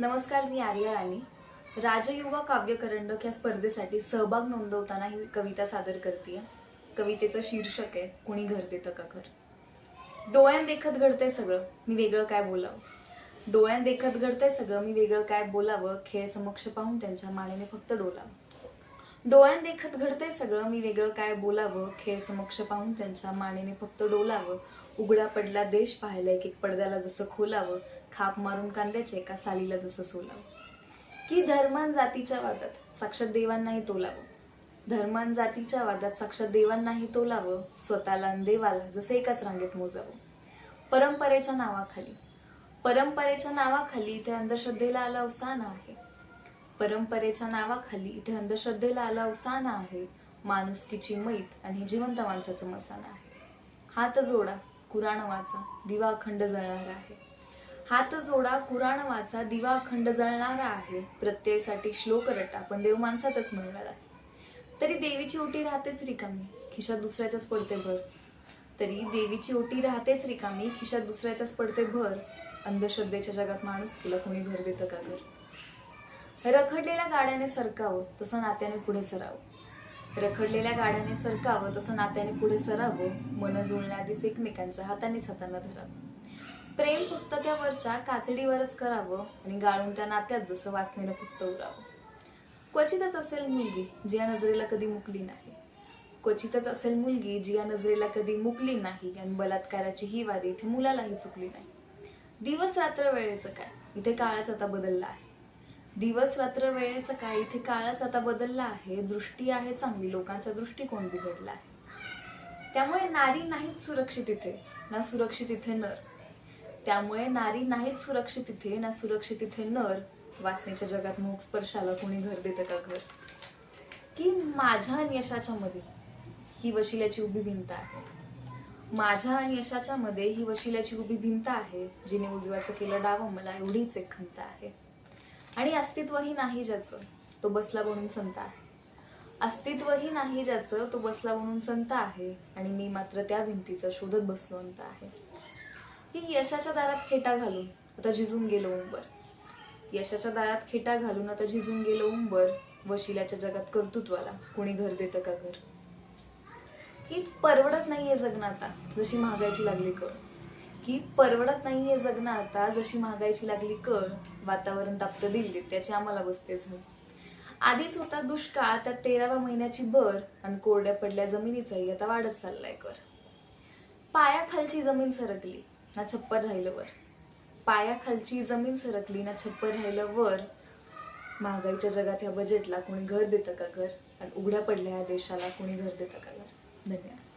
नमस्कार मी आर्या राणी. राजयुवा काव्यकरंडक या स्पर्धेसाठी सहभाग नोंदवताना ही कविता सादर करते कवितेचं शीर्षक आहे कुणी घर देतं का घर डोळ्यां देखत घडतंय सगळं मी वेगळं काय बोलावं? डोळ्यां देखत घडतंय सगळं मी वेगळं काय बोलावं? खेळ समक्ष पाहून त्यांच्या मानेने फक्त डोलावं. डोळ्यात देखत घडतंय सगळं. मी वेगळं काय बोलावं? खेळ समक्ष पाहून त्यांच्या मानेने फक्त डोलावं. उघडा पडला देश पाहायला एक एक पडद्याला जसं खोलावं. खाप मारून कांद्याचे एका सालीला जसं सोलावं. की धर्मान जातीच्या वादात साक्षात देवांनाही तोलावं. धर्मान जातीच्या वादात साक्षात देवांनाही तोलावं. स्वतःला आणि देवाला जसं एकाच रांगेत मोजावं. परंपरेच्या नावाखाली. परंपरेच्या नावाखाली इथे अंधश्रद्धेला आला अवसान आहे. परंपरेच्या नावाखाली इथे अंधश्रद्धेला आला अवसान आहे. माणुसकीची मैत आणि जिवंत माणसाचं मसान आहे. हात जोडा कुराण वाचा दिवा अखंड जळणारा आहे. हात जोडा कुराण वाचा दिवा अखंड जळणारा आहे. प्रत्ययसाठी श्लोक रटा पण देव माणसातच मिळणार आहे. तरी देवीची ओटी राहतेच रिकामी खिशात दुसऱ्याच्याच पडते भर. तरी देवीची ओटी राहतेच रिकामी खिशात दुसऱ्याच्याच पडते भर. अंधश्रद्धेच्या जगात माणूस केला कोणी घर देतं का घर? रखडलेल्या गाड्याने सरकावं तसं नात्याने पुढे सरावं. रखडलेल्या गाड्याने सरकावं तसं नात्याने पुढे सरावं मन जुळण्याआधीच एकमेकांच्या हातानेच हातांना धरावं. प्रेम फक्त त्या वरच्या कातडीवरच करावं आणि गाळून त्या नात्यात जसं वाचनेनं फक्त उरावं. क्वचितच असेल मुलगी जी या नजरेला कधी मुकली नाही. क्वचितच असेल मुलगी जी या नजरेला कधी मुकली नाही आणि बलात्काराची ही वारी इथे मुलालाही चुकली नाही. दिवस रात्र वेळेचं काय? इथे काळच आता बदलला आहे. दिवस रात्र वेळेचं काय? इथे काळच आता बदलला आहे. दृष्टी आहे चांगली. लोकांचा दृष्टिकोन बिघडला आहे. त्यामुळे नारी नाहीच सुरक्षित इथे. ना सुरक्षित इथे नर. त्यामुळे नारी नाहीच सुरक्षित इथे ना सुरक्षित इथे नर. वासनेच्या जगात मोग स्पर्शाला कोणी घर देतं का घर? की माझ्या आणि यशाच्या मध्ये ही वशिल्याची उभी भिंत आहे. माझ्या आणि यशाच्या मध्ये ही वशिल्याची उभी भिंत आहे जिने उजव्याचं केलं डावं. मला एवढीच एक खंत आहे. आणि अस्तित्वही नाही ज्याचं तो बसला बनून संत आहे. अस्तित्वही नाही ज्याचं तो बसला म्हणून संत आहे. आणि मी मात्र त्या भिंतीचा शोधत बसलो अंत आहे. ही यशाच्या दारात खेटा घालून आता झिजून गेलो उंबर. यशाच्या दारात खेटा घालून आता झिजून गेलो उंबर वशिल्याच्या जगात कर्तृत्वाला कोणी घर देतं का घर? ही परवडत नाहीये जगणं आता जशी महागायची लागली करून. की परवडत नाहीये जगणं आता. जशी महागायची लागली कळ वातावरण तापतं दिल्लीत त्याची आम्हाला बसते झळ आधीच होता दुष्काळ त्यात तेराव्या महिन्याची भर आणि कोरड्या पडल्या जमिनीचाही आता वाढत चाललाय कर. पायाखालची जमीन सरकली ना छप्पर राहिलं वर. पायाखालची जमीन सरकली ना छप्पर राहिलं वर. महागाईच्या जगात ह्या बजेटला कोणी घर देतं का घर? आणि उघड्या पडल्या ह्या देशाला कोणी घर देतं का घर? धन्यवाद.